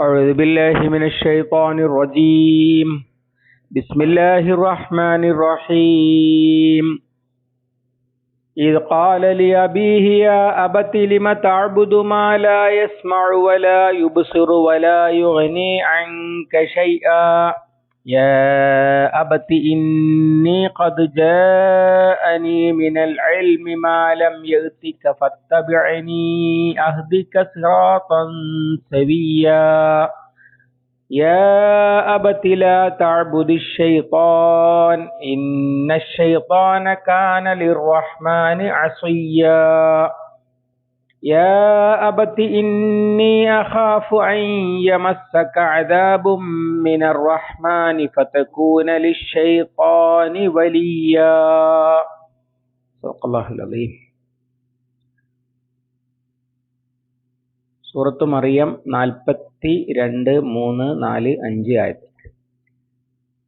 أعوذ بالله من الشيطان الرجيم. بسم الله الرحمن الرحيم. إذ قال لأبيه يا أبت لم تعبد ما لا يسمع ولا يبصر ولا يغني عنك شيئا؟ يا أبت إني قد جاءني من العلم ما لم يأتك فاتبعني أهدك صراطا سويا يا أبت لا تعبد الشيطان إن الشيطان كان للرحمن عصيا يا أبت إني أخاف أن يمسك عذاب من الرحمن فتكون للشيطان وليا صدق الله العظيم സൂറത്ത് മറിയം നാൽപ്പത്തി രണ്ട് മൂന്ന് നാല് അഞ്ച് ആയത്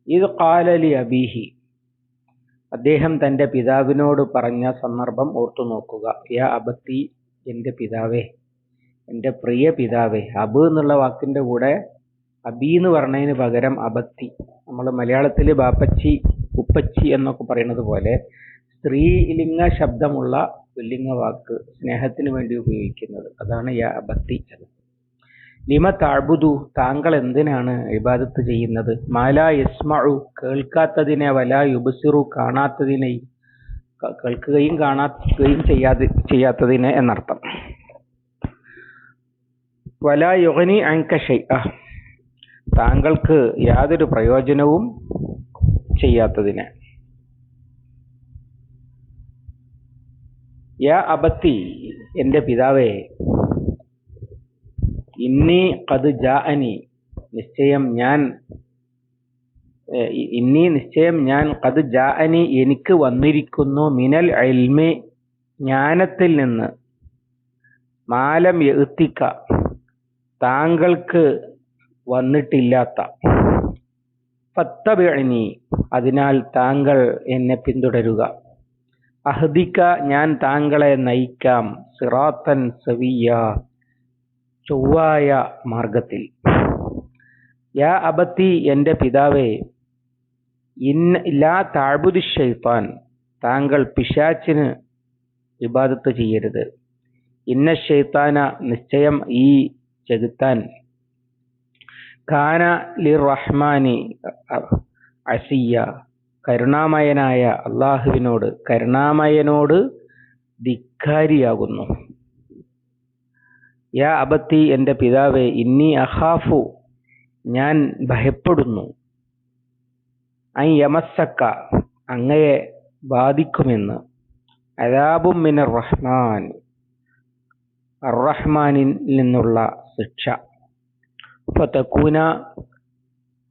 ഇത് കാലലി അബീഹി അദ്ദേഹം തന്റെ പിതാവിനോട് പറഞ്ഞ സന്ദർഭം ഓർത്തു നോക്കുക യാ അബത്തി എന്റെ പിതാവേ എന്റെ പ്രിയ പിതാവേ അബ് എന്നുള്ള വാക്കിന്റെ കൂടെ അബി എന്ന് പറഞ്ഞതിന് പകരം അബത്തി. നമ്മൾ മലയാളത്തിൽ ബാപ്പച്ചി ഉപ്പച്ചി എന്നൊക്കെ പറയുന്നത് പോലെ സ്ത്രീലിംഗ ശബ്ദമുള്ള പുല്ലിംഗ വാക്ക് സ്നേഹത്തിന് വേണ്ടി ഉപയോഗിക്കുന്നത്. അതാണ് യാ അബത്തി ലിമ താഴ്ബുദു താങ്കൾ എന്തിനാണ് ഇബാദത്ത് ചെയ്യുന്നത്? മാല യസ്മഴു കേൾക്കാത്തതിനെ വല യുബസിറു കാണാത്തതിനെ കേൾക്കുകയും കാണാക്കുകയും ചെയ്യാതി ചെയ്യാത്തതിന് എന്നർത്ഥം. വല യുഗനി അങ്കഷൈ താങ്കൾക്ക് യാതൊരു പ്രയോജനവും ചെയ്യാത്തതിന്. യാ അബത്തി എന്റെ പിതാവേ ഇന്നി കത് ജാഅനി നിശ്ചയം ഞാൻ ഇന്നി നിശ്ചയം ഞാൻ കത് ജാഅനി എനിക്ക് വന്നിരിക്കുന്നു മിനൽ ഇൽമി ജ്ഞാനത്തിൽ നിന്ന്. മാലം എത്തിക്ക. താങ്കൾക്ക് വന്നിട്ടില്ലാത്ത. ഫത്തബിഅനി അതിനാൽ താങ്കൾ എന്നെ പിന്തുടരുക. അഹദിക്ക ഞാൻ താങ്കളെ നയിക്കാം സിറാത്തൻ സവിയ ചൊവ്വായ മാർഗത്തിൽ യാ അബത്തി എന്റെ പിതാവേ ഇന്ന ലാ താഴ്ബുദി ഷെയ്ത്താൻ താങ്കൾ പിശാച്ചിന് ഇബാദത്ത് ചെയ്യരുത്. ഇന്ന ഷെയ്ത്താന നിശ്ചയം ഈ ചെകുത്താൻ. ഖാന ലി റഹ്മാനി അസിയ കരുണാമയനായ അള്ളാഹുവിനോട് കരുണാമയനോട് ധിക്കാരിയാകുന്നു. യാ അബത്തി എന്റെ പിതാവേ ഇന്നി അഹാഫു ഞാൻ ഭയപ്പെടുന്നു. ഐ യമസക്ക അങ്ങയെ ബാധിക്കുമെന്ന്. അലാബു മിനർ റഹ്മാൻ. അറഹ്മാനിൽ നിന്നുള്ള ശിക്ഷ. ഫതക്കൂന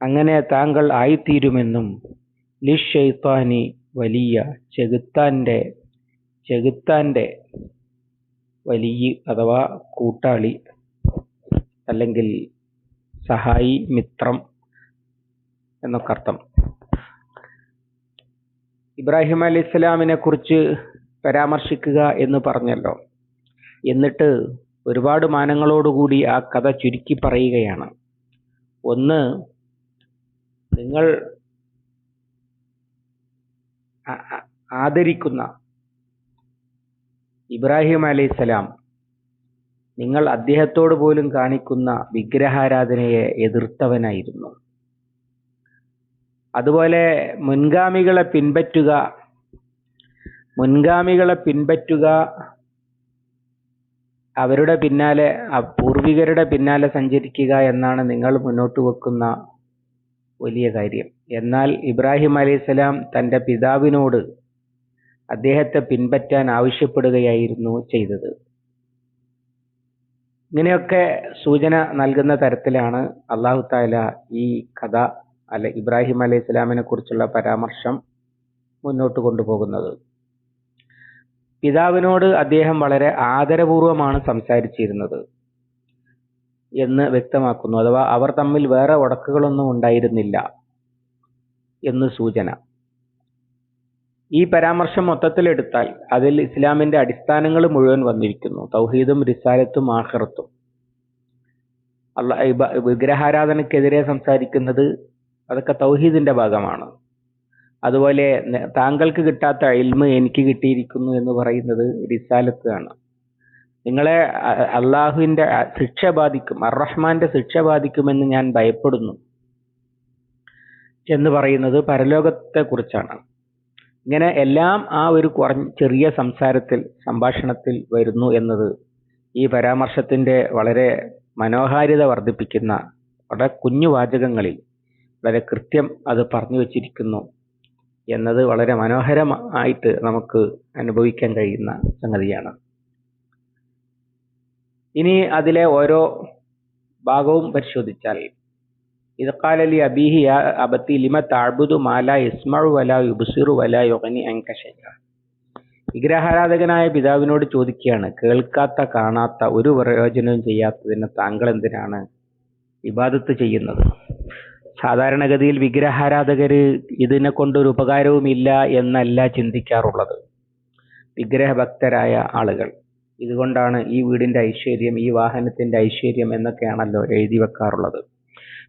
അങ്ങനെ താങ്കൾ ആയിത്തീരുമെന്നും ലിഷെയ്ത്താനി വലിയ ചെകുത്താന്റെ ചെകുത്താന്റെ വലിയ അഥവാ കൂട്ടാളി അല്ലെങ്കിൽ സഹായി മിത്രം എന്നൊക്കെ അർത്ഥം ഇബ്രാഹിം അലി ഇസ്ലാമിനെ കുറിച്ച് പരാമർശിക്കുക എന്ന് പറഞ്ഞല്ലോ. എന്നിട്ട് ഒരുപാട് മാനങ്ങളോടുകൂടി ആ കഥ ചുരുക്കി പറയുകയാണ്. ഒന്ന് നിങ്ങൾ ആദരിക്കുന്ന ഇബ്രാഹിം അലൈഹിസ്സലാം നിങ്ങൾ അദ്ദേഹത്തോട് പോലും കാണിക്കുന്ന വിഗ്രഹാരാധനയെ എതിർത്തവനായിരുന്നു. അതുപോലെ മുൻഗാമികളെ പിൻപറ്റുക മുൻഗാമികളെ പിൻപറ്റുക അവരുടെ പിന്നാലെ പൂർവികരുടെ പിന്നാലെ സഞ്ചരിക്കുക എന്നാണ് നിങ്ങൾ മുന്നോട്ട് വെക്കുന്ന വലിയ കാര്യം. എന്നാൽ ഇബ്രാഹിം അലൈഹിസ്സലാം തന്റെ പിതാവിനോട് അദ്ദേഹത്തെ പിൻപറ്റാൻ ആവശ്യപ്പെടുകയായിരുന്നു ചെയ്തത്. ഇങ്ങനെയൊക്കെ സൂചന നൽകുന്ന തരത്തിലാണ് അള്ളാഹു താല ഈ കഥ അല്ല ഇബ്രാഹിം അലൈഹി സ്വലാമിനെ കുറിച്ചുള്ള പരാമർശം മുന്നോട്ട് കൊണ്ടുപോകുന്നത്. പിതാവിനോട് അദ്ദേഹം വളരെ ആദരപൂർവമാണ് സംസാരിച്ചിരുന്നത് എന്ന് വ്യക്തമാക്കുന്നു അഥവാ അവർ തമ്മിൽ വേറെ ഉടക്കുകളൊന്നും ഉണ്ടായിരുന്നില്ല എന്ന് സൂചന. ഈ പരാമർശം മൊത്തത്തിലെടുത്താൽ അതിൽ ഇസ്ലാമിന്റെ അടിസ്ഥാനങ്ങൾ മുഴുവൻ വന്നിരിക്കുന്നു തൗഹീദും റിസാലത്തും ആഖിറത്തും. അള്ള വിഗ്രഹാരാധനക്കെതിരെ സംസാരിക്കുന്നത് അതൊക്കെ തൗഹീദിന്റെ ഭാഗമാണ്. അതുപോലെ താങ്കൾക്ക് കിട്ടാത്ത ഇൽമ് എനിക്ക് കിട്ടിയിരിക്കുന്നു എന്ന് പറയുന്നത് റിസാലത്ത് ആണ് നിങ്ങളെ അള്ളാഹുവിന്റെ ശിക്ഷ ബാധിക്കും അറഹ്മാന്റെ ശിക്ഷ ബാധിക്കുമെന്ന് ഞാൻ ഭയപ്പെടുന്നു എന്ന് പറയുന്നത് പരലോകത്തെ കുറിച്ചാണ് ഇങ്ങനെ എല്ലാം ആ ഒരു കുറഞ്ഞ ചെറിയ സംസാരത്തിൽ സംഭാഷണത്തിൽ വരുന്നു എന്നത് ഈ പരാമർശത്തിന്റെ വളരെ മനോഹാരിത വർദ്ധിപ്പിക്കുന്ന വളരെ കുഞ്ഞു വാചകങ്ങളിൽ വളരെ കൃത്യം അത് പറഞ്ഞു വച്ചിരിക്കുന്നു എന്നത് വളരെ മനോഹരമായിട്ട് നമുക്ക് അനുഭവിക്കാൻ കഴിയുന്ന സംഗതിയാണ്. ഇനി അതിലെ ഓരോ ഭാഗവും പരിശോധിച്ചാൽ ഇത് കാലലി അബീഹി അബത്തി ലിമ താഴ്ബുദു മാല ഇസ്മഴു വല യുബുസിറു വല യൊഗനി അങ്കശയ്യ വിഗ്രഹാരാധകനായ പിതാവിനോട് ചോദിക്കുകയാണ് കേൾക്കാത്ത കാണാത്ത ഒരു പ്രയോജനവും ചെയ്യാത്തതിന് താങ്കൾ എന്തിനാണ് വിവാദത്ത് ചെയ്യുന്നത്? സാധാരണഗതിയിൽ വിഗ്രഹാരാധകർ ഇതിനെ കൊണ്ടൊരു ഉപകാരവുമില്ല എന്നല്ല ചിന്തിക്കാറുള്ളത്. വിഗ്രഹഭക്തരായ ആളുകൾ. ഇതുകൊണ്ടാണ് ഈ വീടിന്റെ ഐശ്വര്യം ഈ വാഹനത്തിന്റെ ഐശ്വര്യം എന്നൊക്കെയാണല്ലോ എഴുതി വെക്കാറുള്ളത്.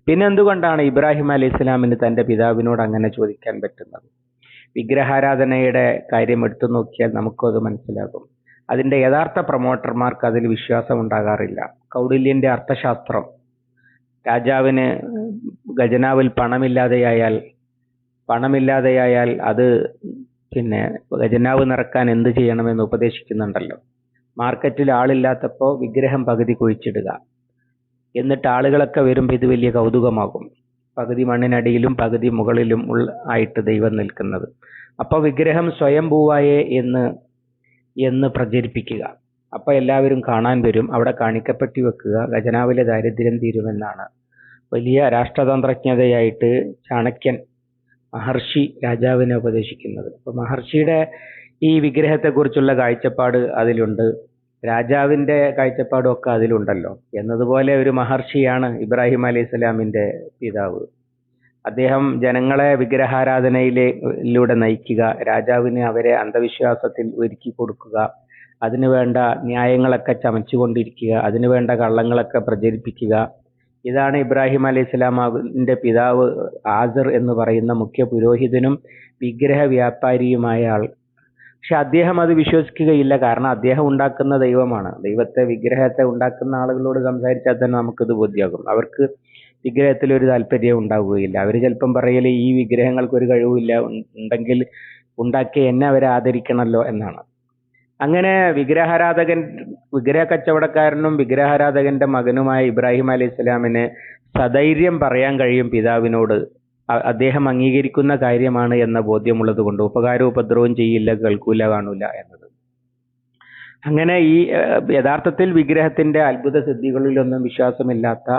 പിന്നെ എന്തുകൊണ്ടാണ് ഇബ്രാഹിം അലി ഇസ്ലാമിന് തന്റെ പിതാവിനോട് അങ്ങനെ ചോദിക്കാൻ പറ്റുന്നത്? വിഗ്രഹാരാധനയുടെ കാര്യം എടുത്തു നോക്കിയാൽ നമുക്കത് മനസ്സിലാകും. അതിന്റെ യഥാർത്ഥ പ്രൊമോട്ടർമാർക്ക് അതിൽ വിശ്വാസം ഉണ്ടാകാറില്ല കൗടില്യന്റെ അർത്ഥശാസ്ത്രം രാജാവിന് ഖജനാവിൽ പണമില്ലാതെയായാൽ പണമില്ലാതെയായാൽ അത് പിന്നെ ഖജനാവ് നിറക്കാൻ എന്ത് ചെയ്യണമെന്ന് ഉപദേശിക്കുന്നുണ്ടല്ലോ. മാർക്കറ്റിൽ ആളില്ലാത്തപ്പോൾ വിഗ്രഹം പകുതി കുഴിച്ചിടുക. എന്നിട്ട് ആളുകളൊക്കെ വരുമ്പോൾ ഇത് വലിയ കൗതുകമാകും. പകുതി മണ്ണിനടിയിലും പകുതി മുകളിലും ഉള്ള ആയിട്ട് ദൈവം നിൽക്കുന്നത്. അപ്പോൾ വിഗ്രഹം സ്വയംഭൂവായേ എന്ന് എന്ന് പ്രചരിപ്പിക്കുക. അപ്പോൾ എല്ലാവരും കാണാൻ വരും. അവിടെ കാണിക്കപ്പെട്ടി വെക്കുക. ഖജനാവിലെ ദാരിദ്ര്യം തീരുമെന്നാണ്. വലിയ രാഷ്ട്രതന്ത്രജ്ഞതയായിട്ട് ചാണക്യൻ മഹർഷി രാജാവിനെ ഉപദേശിക്കുന്നത്. അപ്പോൾ മഹർഷിയുടെ ഈ വിഗ്രഹത്തെക്കുറിച്ചുള്ള കാഴ്ചപ്പാട് അതിലുണ്ട്. രാജാവിന്റെ കാഴ്ചപ്പാടും ഒക്കെ അതിലുണ്ടല്ലോ. എന്നതുപോലെ ഒരു മഹർഷിയാണ് ഇബ്രാഹിം അലൈഹി സ്വലാമിന്റെ പിതാവ്. അദ്ദേഹം ജനങ്ങളെ വിഗ്രഹാരാധനയിലൂടെ നയിക്കുക രാജാവിന് അവരെ അന്ധവിശ്വാസത്തിൽ ഒരുക്കി കൊടുക്കുക അതിനു വേണ്ട ന്യായങ്ങളൊക്കെ ചമച്ചുകൊണ്ടിരിക്കുക അതിനു വേണ്ട കള്ളങ്ങളൊക്കെ പ്രചരിപ്പിക്കുക. ഇതാണ് ഇബ്രാഹിം അലൈഹി സ്വലാമിന്റെ പിതാവ് ആസർ എന്ന് പറയുന്ന മുഖ്യ പുരോഹിതനും വിഗ്രഹ വ്യാപാരിയുമായ ആൾ. പക്ഷെ അദ്ദേഹം അത് വിശ്വസിക്കുകയില്ല. കാരണം അദ്ദേഹം ഉണ്ടാക്കുന്ന ദൈവമാണ്. ദൈവത്തെ വിഗ്രഹത്തെ ഉണ്ടാക്കുന്ന ആളുകളോട് സംസാരിച്ചാൽ തന്നെ നമുക്കിത് ബോധ്യമാകും അവർക്ക് വിഗ്രഹത്തിൽ ഒരു താല്പര്യം ഉണ്ടാവുകയില്ല. അവർ ചിലപ്പം പറയൽ ഈ വിഗ്രഹങ്ങൾക്ക് ഒരു കഴിവില്ല ഉണ്ടെങ്കിൽ ഉണ്ടാക്കിയ എന്നെ അവരെ ആദരിക്കണമല്ലോ എന്നാണ്. അങ്ങനെ വിഗ്രഹാരാധകൻ വിഗ്രഹ കച്ചവടക്കാരനും വിഗ്രഹാരാധകന്റെ മകനുമായ ഇബ്രാഹിം അലൈഹി സ്വലാമിന് സധൈര്യം പറയാൻ കഴിയും പിതാവിനോട്. അദ്ദേഹം അംഗീകരിക്കുന്ന കാര്യമാണ് എന്ന ബോധ്യമുള്ളത് കൊണ്ട് ഉപകാരവും ഉപദ്രവവും ചെയ്യില്ല കേൾക്കൂല കാണൂല എന്നത്. അങ്ങനെ ഈ യഥാർത്ഥത്തിൽ വിഗ്രഹത്തിന്റെ അത്ഭുത സിദ്ധികളിലൊന്നും വിശ്വാസമില്ലാത്ത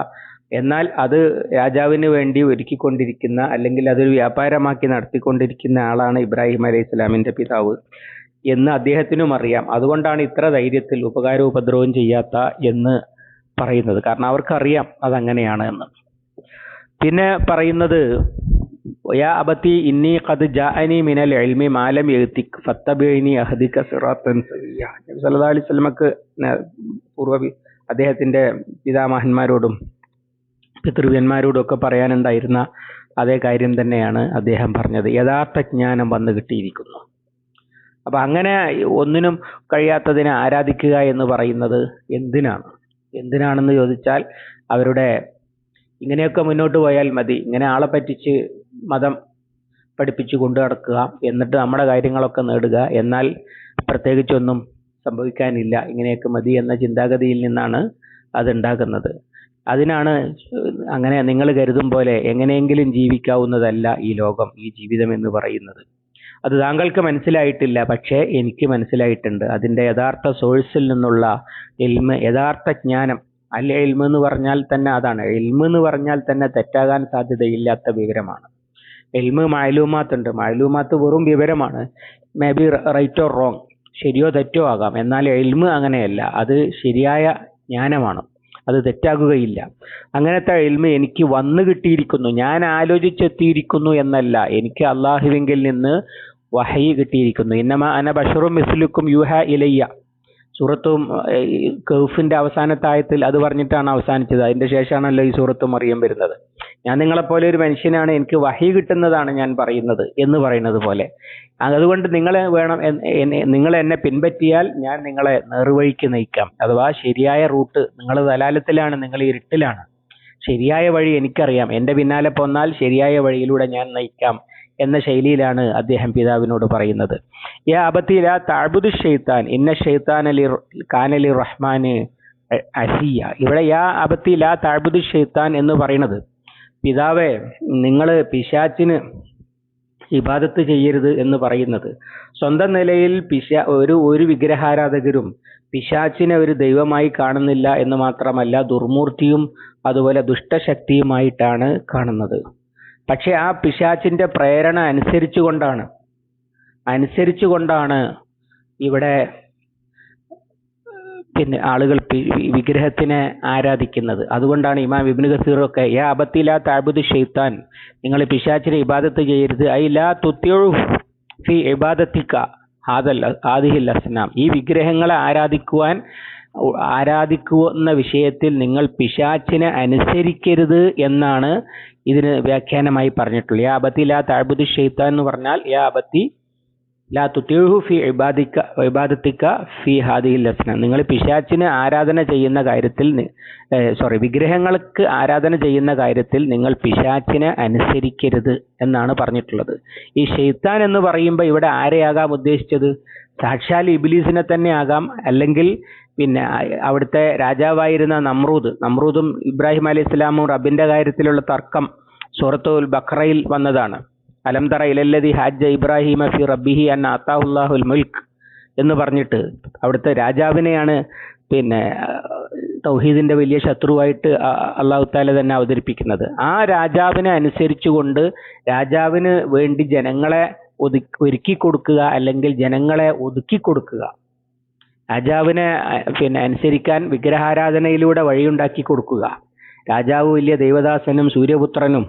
എന്നാൽ അത് രാജാവിന് വേണ്ടി ഒരുക്കിക്കൊണ്ടിരിക്കുന്ന അല്ലെങ്കിൽ അതൊരു വ്യാപാരമാക്കി നടത്തിക്കൊണ്ടിരിക്കുന്ന ആളാണ് ഇബ്രാഹിം അലൈഹി ഇസ്ലാമിന്റെ പിതാവ്. എന്ന് അദ്ദേഹത്തിനും അറിയാം. അതുകൊണ്ടാണ് ഇത്ര ധൈര്യത്തിൽ ഉപകാരവും ഉപദ്രവവും ചെയ്യാത്ത എന്ന് പറയുന്നത്. കാരണം അവർക്കറിയാം അതങ്ങനെയാണ് എന്ന്. പിന്നെ പറയുന്നത് യാ അബത്തി ഇന്നി ഖദ് ജാഅനി മിനൽ ഇൽമി മാലം എഴുത്തി ഫത്തബേനി അഹദിക സിറാത്തൻ സവിയ. നബി സല്ലല്ലാഹു അലൈഹി വസല്ലമക്ക് പൂർവ അദ്ദേഹത്തിന്റെ പിതാമഹന്മാരോടും പിതൃവ്യന്മാരോടും ഒക്കെ പറയാനുണ്ടായിരുന്ന അതേ കാര്യം തന്നെയാണ് അദ്ദേഹം പറഞ്ഞത്. യഥാർത്ഥ ജ്ഞാനം വന്നു കിട്ടിയിരിക്കുന്നു. അപ്പൊ അങ്ങനെ ഒന്നിനും കഴിയാത്തതിനെ ആരാധിക്കുക എന്ന് പറയുന്നത് എന്തിനാണ്? എന്തിനാണെന്ന് ചോദിച്ചാൽ അവരുടെ ഇങ്ങനെയൊക്കെ മുന്നോട്ട് പോയാൽ മതി ഇങ്ങനെ ആളെ പറ്റിച്ച് മതം പഠിപ്പിച്ചു കൊണ്ടു നടക്കുക എന്നിട്ട് നമ്മുടെ കാര്യങ്ങളൊക്കെ നേടുക എന്നാൽ പ്രത്യേകിച്ചൊന്നും സംഭവിക്കാനില്ല ഇങ്ങനെയൊക്കെ മതി എന്ന ചിന്താഗതിയിൽ നിന്നാണ് അതുണ്ടാകുന്നത്. അതിനാണ് അങ്ങനെ നിങ്ങൾ കരുതും പോലെ എങ്ങനെയെങ്കിലും ജീവിക്കാവുന്നതല്ല ഈ ലോകം ഈ ജീവിതം എന്ന് പറയുന്നത്. അത് താങ്കൾക്ക് മനസ്സിലായിട്ടില്ല പക്ഷേ എനിക്ക് മനസ്സിലായിട്ടുണ്ട്. അതിന്റെ യഥാർത്ഥ സോഴ്സിൽ നിന്നുള്ള എൽമ് യഥാർത്ഥ ജ്ഞാനം അല്ല എൽമെന്ന് എന്ന് പറഞ്ഞാൽ തന്നെ അതാണ്. എൽമെന്ന് എന്ന് പറഞ്ഞാൽ തന്നെ തെറ്റാകാൻ സാധ്യതയില്ലാത്ത വിവരമാണ്. എൽമ് മായലൂമാത്ത് ഉണ്ട്. മായലൂമാത്ത് വെറും വിവരമാണ്. May be right or wrong ശരിയോ തെറ്റോ ആകാം. എന്നാൽ എൽമ് അങ്ങനെയല്ല. അത് ശരിയായ ജ്ഞാനമാണ്. അത് തെറ്റാകുകയില്ല. അങ്ങനത്തെ എൽമ് എനിക്ക് വന്നു കിട്ടിയിരിക്കുന്നു. ഞാൻ ആലോചിച്ചെത്തിയിരിക്കുന്നു എന്നല്ല. എനിക്ക് അള്ളാഹുവിങ്കിൽ നിന്ന് വഹയി കിട്ടിയിരിക്കുന്നു. ഇന്നമ അന ബഷറും മിസ്ലുക്കും യുഹ ഇലയ്യ. സൂറത്തും കൗഫിന്റെ അവസാനത്തായത്തിൽ അത് പറഞ്ഞിട്ടാണ് അവസാനിച്ചത്. അതിന്റെ ശേഷമാണല്ലോ ഈ സൂറത്ത് മറിയം വരുന്നത്. ഞാൻ നിങ്ങളെപ്പോലെ ഒരു മനുഷ്യനാണ് എനിക്ക് വഹി കിട്ടുന്നതാണ് ഞാൻ പറയുന്നത് എന്ന് പറയുന്നത് പോലെ. അതുകൊണ്ട് നിങ്ങളെ വേണം നിങ്ങൾ എന്നെ പിൻപറ്റിയാൽ ഞാൻ നിങ്ങളെ നേർവഴിക്ക് നയിക്കാം. അഥവാ ശരിയായ റൂട്ട് നിങ്ങൾ ദലാലത്തിലാണ് നിങ്ങൾ ഇരുട്ടിലാണ്. ശരിയായ വഴി എനിക്കറിയാം. എന്റെ പിന്നാലെ പോന്നാൽ ശരിയായ വഴിയിലൂടെ ഞാൻ നയിക്കാം. എന്ന ശൈലിയിലാണ് അദ്ദേഹം പിതാവിനോട് പറയുന്നത്. യാ അബത്തില താഴ്ബുദ് ഷെയ്ത്താൻ ഇന്ന ഷെയ്ത്താൻ അലി കാനലി റഹ്മാന് അസിയ. ഇവിടെ യാ അബത്തില താഴ്ബുദ് ഷെയ്ത്താൻ എന്ന് പറയുന്നത് പിതാവെ നിങ്ങൾ പിശാച്ചിന് ഇബാദത്ത് ചെയ്യരുത് എന്ന് പറയുന്നത്. സ്വന്തം നിലയിൽ പിശ ഒരു ഒരു വിഗ്രഹാരാധകരും പിശാച്ചിനെ ഒരു ദൈവമായി കാണുന്നില്ല എന്ന് മാത്രമല്ല ദുർമൂർത്തിയും അതുപോലെ ദുഷ്ടശക്തിയുമായിട്ടാണ് കാണുന്നത്. പക്ഷെ ആ പിശാച്ചിന്റെ പ്രേരണ അനുസരിച്ചു കൊണ്ടാണ് അനുസരിച്ചു കൊണ്ടാണ് ഇവിടെ പിന്നെ ആളുകൾ വിഗ്രഹത്തിനെ ആരാധിക്കുന്നത്. അതുകൊണ്ടാണ് ഇമാം ഇബ്നു ഖസീറൊക്കെ യാ അബത്തില താബുദ് ഷെയ്ത്താൻ നിങ്ങൾ പിശാച്ചിനെ ഇബാദത്ത് ചെയ്യരുത്. ഐ ലാ ഫി ഇബാദത്തിക്ക ഹാദൽ ആദിഹിൽ ഈ വിഗ്രഹങ്ങളെ ആരാധിക്കുവാൻ ആരാധിക്കുന്ന വിഷയത്തിൽ നിങ്ങൾ പിശാച്ചിനെ അനുസരിക്കരുത് എന്നാണ് ഇതിന് വ്യാഖ്യാനമായി പറഞ്ഞിട്ടുള്ളത്. യാ അബത്തി ലാ താഴ്ബുദ് ഷെയ്ത്താൻ എന്ന് പറഞ്ഞാൽ യാ അബത്തി ലാ തുത്തിഹു ഫി ഇബാദിക്ക ഇബാദത്തിക്ക ഫി ഹാദിഹിൽ ലസ്ന. നിങ്ങൾ പിശാച്ചിന് ആരാധന ചെയ്യുന്ന കാര്യത്തിൽ സോറി വിഗ്രഹങ്ങൾക്ക് ആരാധന ചെയ്യുന്ന കാര്യത്തിൽ നിങ്ങൾ പിശാച്ചിനെ അനുസരിക്കരുത് എന്നാണ് പറഞ്ഞിട്ടുള്ളത്. ഈ ഷെയ്ത്താൻ എന്ന് പറയുമ്പോൾ ഇവിടെ ആരെയാകാം ഉദ്ദേശിച്ചത്? സാക്ഷാൽ ഇബിലീസിനെ തന്നെ ആകാം. അല്ലെങ്കിൽ പിന്നെ അവിടുത്തെ രാജാവായിരുന്ന നമ്രൂദ് നമ്രൂദും ഇബ്രാഹിം അലി ഇസ്ലാമും റബിന്റെ കാര്യത്തിലുള്ള തർക്കം സൂറത്തുൽ ബക്രയിൽ വന്നതാണ്. അലംതറ ഇലല്ലതി ഹാജ ഇബ്രാഹിം ഫി റബ്ബിഹി അന്ന അത്താഹുല്ലാഹുൽ മുൽക്ക് എന്ന് പറഞ്ഞിട്ട് അവിടുത്തെ രാജാവിനെയാണ് പിന്നെ തൗഹീദിന്റെ വലിയ ശത്രുവായിട്ട് അള്ളാഹു താല തന്നെ അവതരിപ്പിക്കുന്നത്. ആ രാജാവിനെ അനുസരിച്ചുകൊണ്ട് രാജാവിന് വേണ്ടി ജനങ്ങളെ ഒതുക്കി ഒരുക്കി കൊടുക്കുക അല്ലെങ്കിൽ ജനങ്ങളെ ഒതുക്കി കൊടുക്കുക രാജാവിനെ പിന്നെ അനുസരിക്കാൻ വിഗ്രഹാരാധനയിലൂടെ വഴിയുണ്ടാക്കി കൊടുക്കുക. രാജാവ് വലിയ ദൈവദാസനും സൂര്യപുത്രനും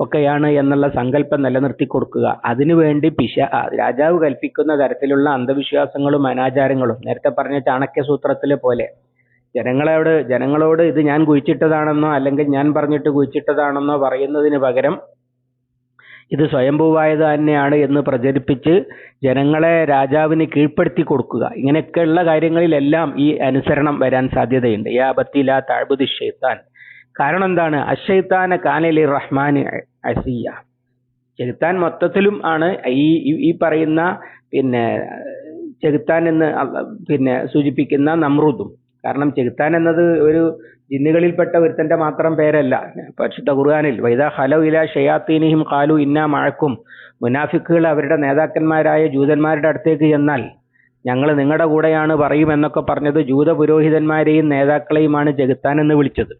ഒക്കെയാണ് എന്നുള്ള സങ്കല്പം നിലനിർത്തി കൊടുക്കുക. അതിനുവേണ്ടി പിശ രാജാവ് കൽപ്പിക്കുന്ന തരത്തിലുള്ള അന്ധവിശ്വാസങ്ങളും അനാചാരങ്ങളും നേരത്തെ പറഞ്ഞ ചാണക്യ സൂത്രത്തിലെ പോലെ. ജനങ്ങളോട് ജനങ്ങളോട് ഇത് ഞാൻ കുഴിച്ചിട്ടതാണെന്നോ അല്ലെങ്കിൽ ഞാൻ പറഞ്ഞിട്ട് കുഴിച്ചിട്ടതാണെന്നോ പറയുന്നതിന് പകരം ഇത് സ്വയംഭൂവായത് തന്നെയാണ് എന്ന് പ്രചരിപ്പിച്ച് ജനങ്ങളെ രാജാവിന് കീഴ്പ്പെടുത്തി കൊടുക്കുക. ഇങ്ങനെയൊക്കെയുള്ള കാര്യങ്ങളിലെല്ലാം ഈ അനുസരണം വരാൻ സാധ്യതയുണ്ട്. യാ ബത്തില താഴ്ബുദ് ഷെയ്ത്താൻ കാരണം എന്താണ്? അഷൈത്താന കാനലി റഹ്മാൻ അസിയ. ചെകുത്താൻ മൊത്തത്തിലും ആണ് ഈ ഈ പറയുന്ന പിന്നെ ചെകുത്താൻ എന്ന് പിന്നെ സൂചിപ്പിക്കുന്ന നമ്രൂദും. കാരണം ചെകുത്താൻ എന്നത് ഒരു ജിന്നുകളിൽപ്പെട്ട ഒരുത്തന്റെ മാത്രം പേരല്ല. പരിശുദ്ധ ഖുർആാനിൽ വൈദ ഹലോ ഇല ഷയാത്തീനിഹിം കാലു ഇന്ന മഴക്കും മുനാഫിക്കുകൾ അവരുടെ നേതാക്കന്മാരായ ജൂതന്മാരുടെ അടുത്തേക്ക് ചെന്നാൽ ഞങ്ങൾ നിങ്ങളുടെ കൂടെയാണ് പറയുമെന്നൊക്കെ പറഞ്ഞത് ജൂത പുരോഹിതന്മാരെയും നേതാക്കളെയുമാണ് ചെകുത്താൻ എന്ന് വിളിച്ചത്.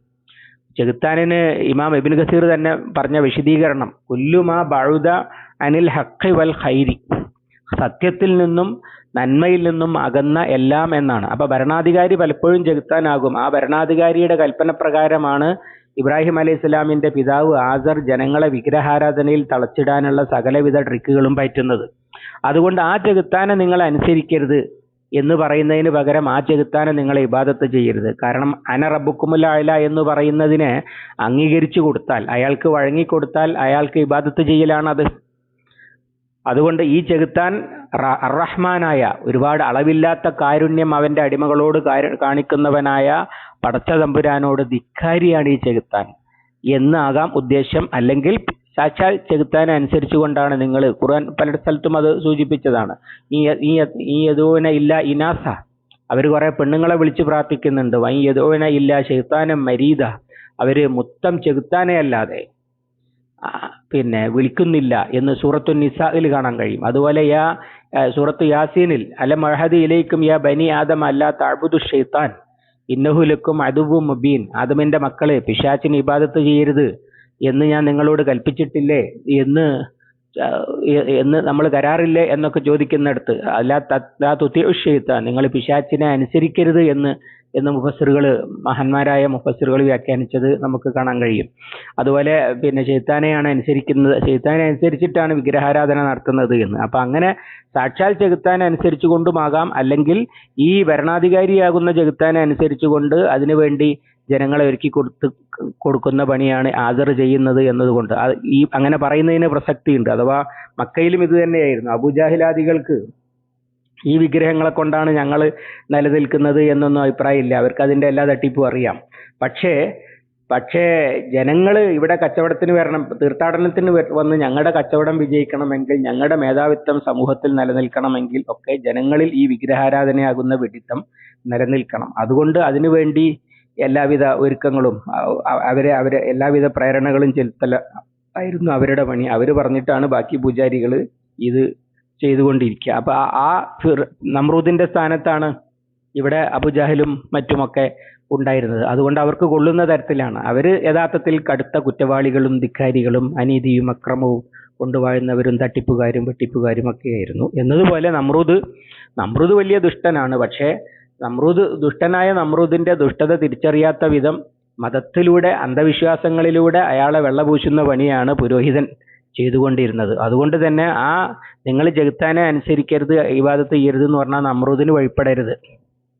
ചെകുത്താനിന് ഇമാം എബിൻ ഖസീർ തന്നെ പറഞ്ഞ വിശദീകരണം കുല്ലുമാ ബഴുത അനിൽ ഹഖ് വൽ ഖൈരി. സത്യത്തിൽ നിന്നും നന്മയിൽ നിന്നും അകന്ന എല്ലാം എന്നാണ്. അപ്പൊ ഭരണാധികാരി പലപ്പോഴും ചെകുത്താനാകും. ആ ഭരണാധികാരിയുടെ കൽപ്പന പ്രകാരമാണ് ഇബ്രാഹിം അലൈഹി ഇസ്ലാമിന്റെ പിതാവ് ആസർ ജനങ്ങളെ വിഗ്രഹാരാധനയിൽ തളച്ചിടാനുള്ള സകലവിധ ട്രിക്കുകളും പറ്റുന്നത്. അതുകൊണ്ട് ആ ചെകുത്താനെ നിങ്ങൾ അനുസരിക്കരുത് എന്ന് പറയുന്നതിന് പകരം ആ ചെകുത്താനെ നിങ്ങൾ ഇബാദത്ത് ചെയ്യരുത്. കാരണം അന റബ്ബുക്കുമുല്ല എന്ന് പറയുന്നതിനെ അംഗീകരിച്ചു കൊടുത്താൽ അയാൾക്ക് വഴങ്ങിക്കൊടുത്താൽ അയാൾക്ക് ഇബാദത്ത് ചെയ്യലാണ് അത് അതുകൊണ്ട് ഈ ചെകുത്താൻ അറഹ്മാനായ ഒരുപാട് അളവില്ലാത്ത കാരുണ്യം അവന്റെ അടിമകളോട് കാണിക്കുന്നവനായ പടച്ച തമ്പുരാനോട് ധിക്കാരിയാണ് ഈ ചെകുത്താൻ. എന്നാകാം ഉദ്ദേശം. അല്ലെങ്കിൽ സാക്ഷാൽ ചെകുത്താനെ അനുസരിച്ചുകൊണ്ടാണ് നിങ്ങൾ ഖുർആൻ പല സ്ഥലത്തും അത് സൂചിപ്പിച്ചതാണ്. ഈ ഈ ഈ ഇല്ല ഇനാസ. അവർ കുറേ പെണ്ണുങ്ങളെ വിളിച്ച് പ്രാർത്ഥിക്കുന്നുണ്ട്. വൈ യദോന ഇല്ല ചെകുത്താനം മരീദ. അവർ മുത്തം ചെകുത്താനെ അല്ലാതെ പിന്നെ വിളിക്കുന്നില്ല എന്ന് സൂറത്തു നിസായിൽ കാണാൻ കഴിയും. അതുപോലെ യാ സൂറത്ത് യാസീനിൽ അല്ല മഹദി ഇലേക്കും യാ ബനി ആദം അല്ല താഴ്ബുദു ഷെയ്ത്താൻ ഇന്നഹുലക്കും അതുബു മുബീൻ ആദമിന്റെ മക്കളെ പിശാച്ചിന് ഇബാദത്ത് ചെയ്യരുത് എന്ന് ഞാൻ നിങ്ങളോട് കൽപ്പിച്ചിട്ടില്ലേ എന്ന് എന്ന് നമ്മൾ കരാറില്ലേ എന്നൊക്കെ ചോദിക്കുന്നിടത്ത് അല്ല തുത്തിയുഷെയ്ത്ത നിങ്ങൾ പിശാച്ചിനെ അനുസരിക്കരുത് എന്ന് എന്ന് മുഫസ്സിറുകൾ മഹാന്മാരായ മുഫസ്സിറുകൾ വ്യാഖ്യാനിച്ചത് നമുക്ക് കാണാൻ കഴിയും. അതുപോലെ പിന്നെ ചെകുത്താനെയാണ് അനുസരിക്കുന്നത് ചെകുത്താനെ അനുസരിച്ചിട്ടാണ് വിഗ്രഹാരാധന നടത്തുന്നത് എന്ന്. അപ്പൊ അങ്ങനെ സാക്ഷാൽ ചെകുത്താനെ അനുസരിച്ചു കൊണ്ടുമാകാം അല്ലെങ്കിൽ ഈ ഭരണാധികാരിയാകുന്ന ചെകുത്താനെ അനുസരിച്ചുകൊണ്ട് അതിനുവേണ്ടി ജനങ്ങളെ ഒരുക്കി കൊടുത്ത് കൊടുക്കുന്ന പണിയാണ് ആദർ ചെയ്യുന്നത് എന്നതുകൊണ്ട്. ഈ അങ്ങനെ പറയുന്നതിന് പ്രസക്തിയുണ്ട്. അഥവാ മക്കയിലും ഇത് തന്നെയായിരുന്നു. അബുജാഹിലാദികൾക്ക് ഈ വിഗ്രഹങ്ങളെ കൊണ്ടാണ് ഞങ്ങൾ നിലനിൽക്കുന്നത് എന്നൊന്നും അഭിപ്രായമില്ല. അവർക്ക് അതിന്റെ എല്ലാ തട്ടിപ്പും അറിയാം. പക്ഷേ പക്ഷേ ജനങ്ങൾ ഇവിടെ കച്ചവടത്തിന് വരണം തീർത്ഥാടനത്തിന് വന്ന് ഞങ്ങളുടെ കച്ചവടം വിജയിക്കണമെങ്കിൽ ഞങ്ങളുടെ മേധാവിത്വം സമൂഹത്തിൽ നിലനിൽക്കണമെങ്കിൽ ഒക്കെ ജനങ്ങളിൽ ഈ വിഗ്രഹാരാധനയാകുന്ന വെടിത്തം നിലനിൽക്കണം. അതുകൊണ്ട് അതിനുവേണ്ടി എല്ലാവിധ ഒരുക്കങ്ങളും അവരെ അവരെ എല്ലാവിധ പ്രേരണകളും ചെലുത്തല ആയിരുന്നു അവരുടെ പണി. അവർ പറഞ്ഞിട്ടാണ് ബാക്കി പൂജാരികൾ ഇത് ചെയ്തുകൊണ്ടിരിക്കുക. അപ്പൊ ആ- ഫിർ- നമ്രൂദിന്റെ സ്ഥാനത്താണ് ഇവിടെ അബൂജഹലും മറ്റുമൊക്കെ ഉണ്ടായിരുന്നത്. അതുകൊണ്ട് അവർക്ക് കൊള്ളുന്ന തരത്തിലാണ്. അവർ യഥാർത്ഥത്തിൽ കടുത്ത കുറ്റവാളികളും ധിക്കാരികളും അനീതിയും അക്രമവും കൊണ്ടുവാഴുന്നവരും തട്ടിപ്പുകാരും വെട്ടിപ്പുകാരും ഒക്കെ ആയിരുന്നു എന്നതുപോലെ നമ്രൂദ് നമ്രൂദ് വലിയ ദുഷ്ടനാണ്. പക്ഷേ നമ്രൂദ് ദുഷ്ടനായ നമ്രൂദിന്റെ ദുഷ്ടത തിരിച്ചറിയാത്ത വിധം മതത്തിലൂടെ അന്ധവിശ്വാസങ്ങളിലൂടെ അയാളെ വെള്ളപൂശുന്ന പണിയാണ് പുരോഹിതൻ. ചെയ്തുകൊണ്ടിരുന്നത്. അതുകൊണ്ട് തന്നെ ആ നിങ്ങൾ ജഗത്താനെ അനുസരിക്കരുത് ഇബാദത്ത് ചെയ്യരുത് എന്ന് പറഞ്ഞാൽ നമ്രൂദിന് വഴിപ്പെടരുത്.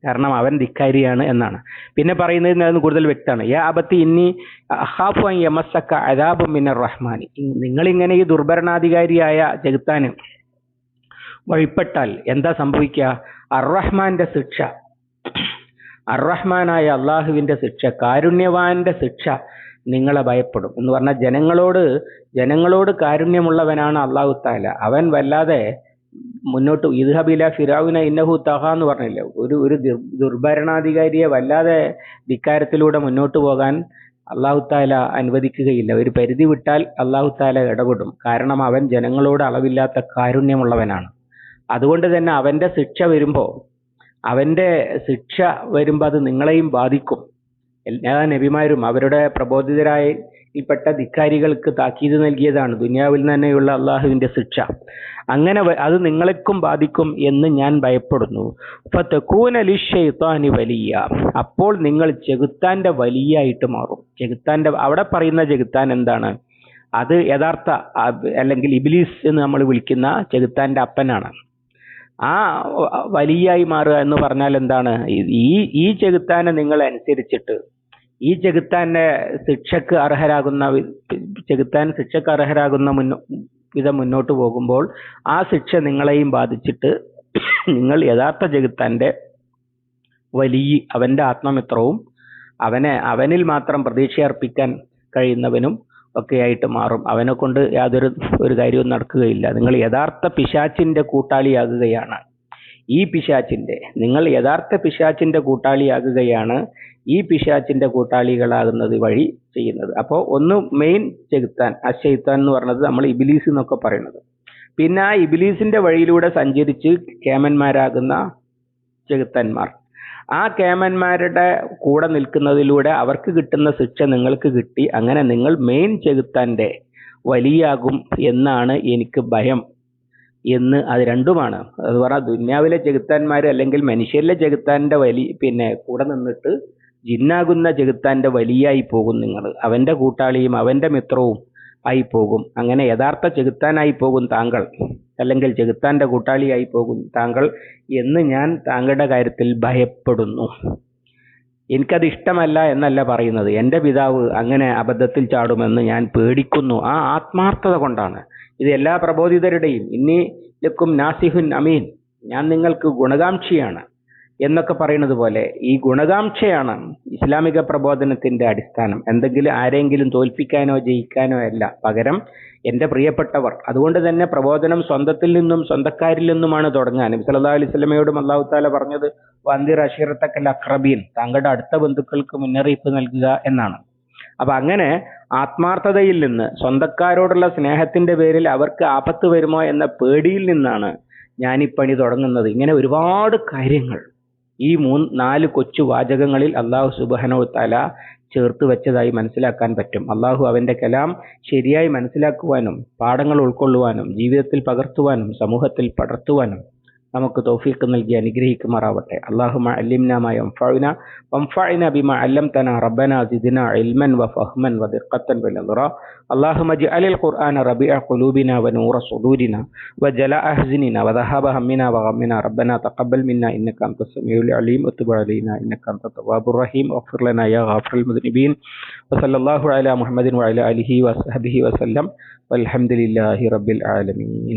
കാരണം അവൻ ധിക്കാരിയാണ് എന്നാണ്. പിന്നെ പറയുന്നത് അതിന് കൂടുതൽ വ്യക്തമാണ്. യാ അബത്തി ഇന്നി അഹാഫു യമസക്ക അദാബു മിനർ റഹ്മാനി. നിങ്ങളിങ്ങനെ ഈ ദുർഭരണാധികാരിയായ ജഗത്താന് വഴിപ്പെട്ടാൽ എന്താ സംഭവിക്കുക? അർറഹ്മാന്റെ ശിക്ഷ അർറഹ്മാനായ അള്ളാഹുവിന്റെ ശിക്ഷ കാരുണ്യവാന്റെ ശിക്ഷ നിങ്ങളെ ഭയപ്പെടും. എന്ന് പറഞ്ഞാൽ ജനങ്ങളോട് ജനങ്ങളോട് കാരുണ്യമുള്ളവനാണ് അള്ളാഹു താല അവൻ വല്ലാതെ മുന്നോട്ട് ഇദ്ഹബില ഫിറാവിന ഇന്നഹു തഹ എന്ന് പറഞ്ഞില്ല? ഒരു ഒരു ദുർ- ദുർഭരണാധികാരിയെ വല്ലാതെ ധിക്കാരത്തിലൂടെ മുന്നോട്ട് പോകാൻ അള്ളാഹു താല അനുവദിക്കുകയില്ല. ഒരു പരിധി വിട്ടാൽ അള്ളാഹു താല ഇടപെടും. കാരണം അവൻ ജനങ്ങളോട് അളവില്ലാത്ത കാരുണ്യമുള്ളവനാണ്. അതുകൊണ്ട് തന്നെ അവന്റെ ശിക്ഷ വരുമ്പോൾ അവന്റെ ശിക്ഷ വരുമ്പോൾ അത് നിങ്ങളെയും ബാധിക്കും. എല്ലാ നബിമാരും അവരുടെ പ്രബോധിതരായ ഇൽപ്പെട്ട ധിക്കാരികൾക്ക് താക്കീത് നൽകിയതാണ്. ദുനിയാവിൽ തന്നെയുള്ള അള്ളാഹുവിന്റെ ശിക്ഷ. അങ്ങനെ അത് നിങ്ങളെക്കും ബാധിക്കും എന്ന് ഞാൻ ഭയപ്പെടുന്നു. വലിയ. അപ്പോൾ നിങ്ങൾ ചെകുത്താന്റെ വലിയായിട്ട് മാറും. ചെകുത്താന്റെ അവിടെ പറയുന്ന ചെകുത്താൻ എന്താണ്? അത് യഥാർത്ഥ അല്ലെങ്കിൽ ഇബിലീസ് എന്ന് നമ്മൾ വിളിക്കുന്ന ചെകുത്താന്റെ അപ്പനാണ്. ആ വലിയായി മാറുക എന്ന് പറഞ്ഞാൽ എന്താണ്? ഈ ഈ ചെകുത്താനെ നിങ്ങൾ അനുസരിച്ചിട്ട് ഈ ചെകുത്താന്റെ ശിക്ഷക്ക് അർഹരാകുന്ന ചെകുത്താൻ ശിക്ഷക്ക് അർഹരാകുന്ന മുന്നോ വിധം മുന്നോട്ട് പോകുമ്പോൾ ആ ശിക്ഷ നിങ്ങളെയും ബാധിച്ചിട്ട് നിങ്ങൾ യഥാർത്ഥ ജഗത്താന്റെ വലിയ അവന്റെ ആത്മമിത്രവും അവനെ അവനിൽ മാത്രം പ്രതീക്ഷ അർപ്പിക്കാൻ കഴിയുന്നവനും ഒക്കെയായിട്ട് മാറും. അവനെ കൊണ്ട് യാതൊരു ഒരു കാര്യവും നടക്കുകയില്ല. നിങ്ങൾ യഥാർത്ഥ പിശാച്ചിന്റെ കൂട്ടാളിയാകുകയാണ്. ഈ പിശാച്ചിന്റെ നിങ്ങൾ യഥാർത്ഥ പിശാച്ചിന്റെ കൂട്ടാളിയാകുകയാണ് ഈ പിശാച്ചിന്റെ കൂട്ടാളികളാകുന്നത് വഴി ചെയ്യുന്നത്. അപ്പോൾ ഒന്ന് മെയിൻ ചെകുത്താൻ അശൈത്താൻ എന്ന് പറഞ്ഞത് നമ്മൾ ഇബിലീസ് എന്നൊക്കെ പറയുന്നത്. പിന്നെ ആ ഇബിലീസിന്റെ വഴിയിലൂടെ സഞ്ചരിച്ച് കേമന്മാരാകുന്ന ചെകുത്തന്മാർ. ആ കേമന്മാരുടെ കൂടെ നിൽക്കുന്നതിലൂടെ അവർക്ക് കിട്ടുന്ന ശിക്ഷ നിങ്ങൾക്ക് കിട്ടി. അങ്ങനെ നിങ്ങൾ മെയിൻ ചെകുത്താന്റെ വലിയാകും എന്നാണ് എനിക്ക് ഭയം എന്ന് അത് രണ്ടുമാണ്. അത് പറഞ്ഞാൽ ദുന്യാവിലെ ചെകുത്താന്മാർ അല്ലെങ്കിൽ മനുഷ്യരിലെ ചെകുത്താന്റെ വലി പിന്നെ കൂടെ നിന്നിട്ട് ജിന്നാകുന്ന ചെകുത്താന്റെ വലിയായി പോകും നിങ്ങൾ. അവന്റെ കൂട്ടാളിയും അവന്റെ മിത്രവും ആയി പോകും. അങ്ങനെ യഥാർത്ഥ ചെകുത്താനായി പോകും താങ്കൾ. അല്ലെങ്കിൽ ചെകുത്താന്റെ കൂട്ടാളിയായി പോകും താങ്കൾ എന്ന് ഞാൻ താങ്കളുടെ കാര്യത്തിൽ ഭയപ്പെടുന്നു. എനിക്കത് ഇഷ്ടമല്ല എന്നല്ല പറയുന്നത്. എന്റെ പിതാവ് അങ്ങനെ അബദ്ധത്തിൽ ചാടുമെന്ന് ഞാൻ പേടിക്കുന്നു. ആ ആത്മാർത്ഥത കൊണ്ടാണ്. ഇത് എല്ലാ പ്രബോധിതരുടെയും ഇന്നി ലക്കും നാസിഹുൻ അമീൻ ഞാൻ നിങ്ങൾക്ക് ഗുണകാംക്ഷിയാണ്. എന്നൊക്കെ പറയുന്നത് പോലെ ഈ ഗുണകാംക്ഷയാണ് ഇസ്ലാമിക പ്രബോധനത്തിന്റെ അടിസ്ഥാനം. എന്തെങ്കിലും ആരെങ്കിലും തോൽപ്പിക്കാനോ ജയിക്കാനോ അല്ല. പകരം എന്റെ പ്രിയപ്പെട്ടവർ. അതുകൊണ്ട് തന്നെ പ്രബോധനം സ്വന്തത്തിൽ നിന്നും സ്വന്തക്കാരിൽ നിന്നുമാണ് തുടങ്ങാൻ സല്ലല്ലാഹു അലൈഹി സ്വലമയോടും അള്ളാഹു താല പറഞ്ഞത് വന്ദി അഷീറത്തക്കൽ അക്രബീൻ. താങ്കളുടെ അടുത്ത ബന്ധുക്കൾക്ക് മുന്നറിയിപ്പ് നൽകുക എന്നാണ്. അപ്പൊ അങ്ങനെ ആത്മാർത്ഥതയിൽ നിന്ന് സ്വന്തക്കാരോടുള്ള സ്നേഹത്തിന്റെ പേരിൽ അവർക്ക് ആപത്ത് വരുമോ എന്ന പേടിയിൽ നിന്നാണ് ഞാൻ ഈ പണി തുടങ്ങുന്നത്. ഇങ്ങനെ ഒരുപാട് കാര്യങ്ങൾ. ഈ മൂന്ന് നാല് കൊച്ചു വാചകങ്ങളിൽ അള്ളാഹു സുബഹനോ തല ചേർത്ത് വെച്ചതായി മനസ്സിലാക്കാൻ പറ്റും. അള്ളാഹു അവന്റെ കലാം ശരിയായി മനസ്സിലാക്കുവാനും പാഠങ്ങൾ ഉൾക്കൊള്ളുവാനും ജീവിതത്തിൽ പകർത്തുവാനും സമൂഹത്തിൽ പടർത്തുവാനും നമുക്ക് തൗഫീഖ് നൽകി അനുഗ്രഹിക്കുമാറാവട്ടെ അല്ലാഹുമ്മ അല്ലിംനാ മാ യൻഫഉന വൻഫഅന ബിമാ അല്ലംതന റബ്ബന സിദ്ന ഇൽമൻ വഫഹ്മൻ വദിഖ്ഖത്തൻ വനദറ اللهم اجعل القرآن ربيع قلوبنا ونور صدورنا وجلاء أحزننا وذهاب همنا وغمنا ربنا تقبل منا إنك أنت السميع العليم وتب علينا إنك أنت التواب الرحيم واغفر لنا يا غافر المذنبين وصلى الله على محمد وعلى آله وصحبه وسلم والحمد لله رب العالمين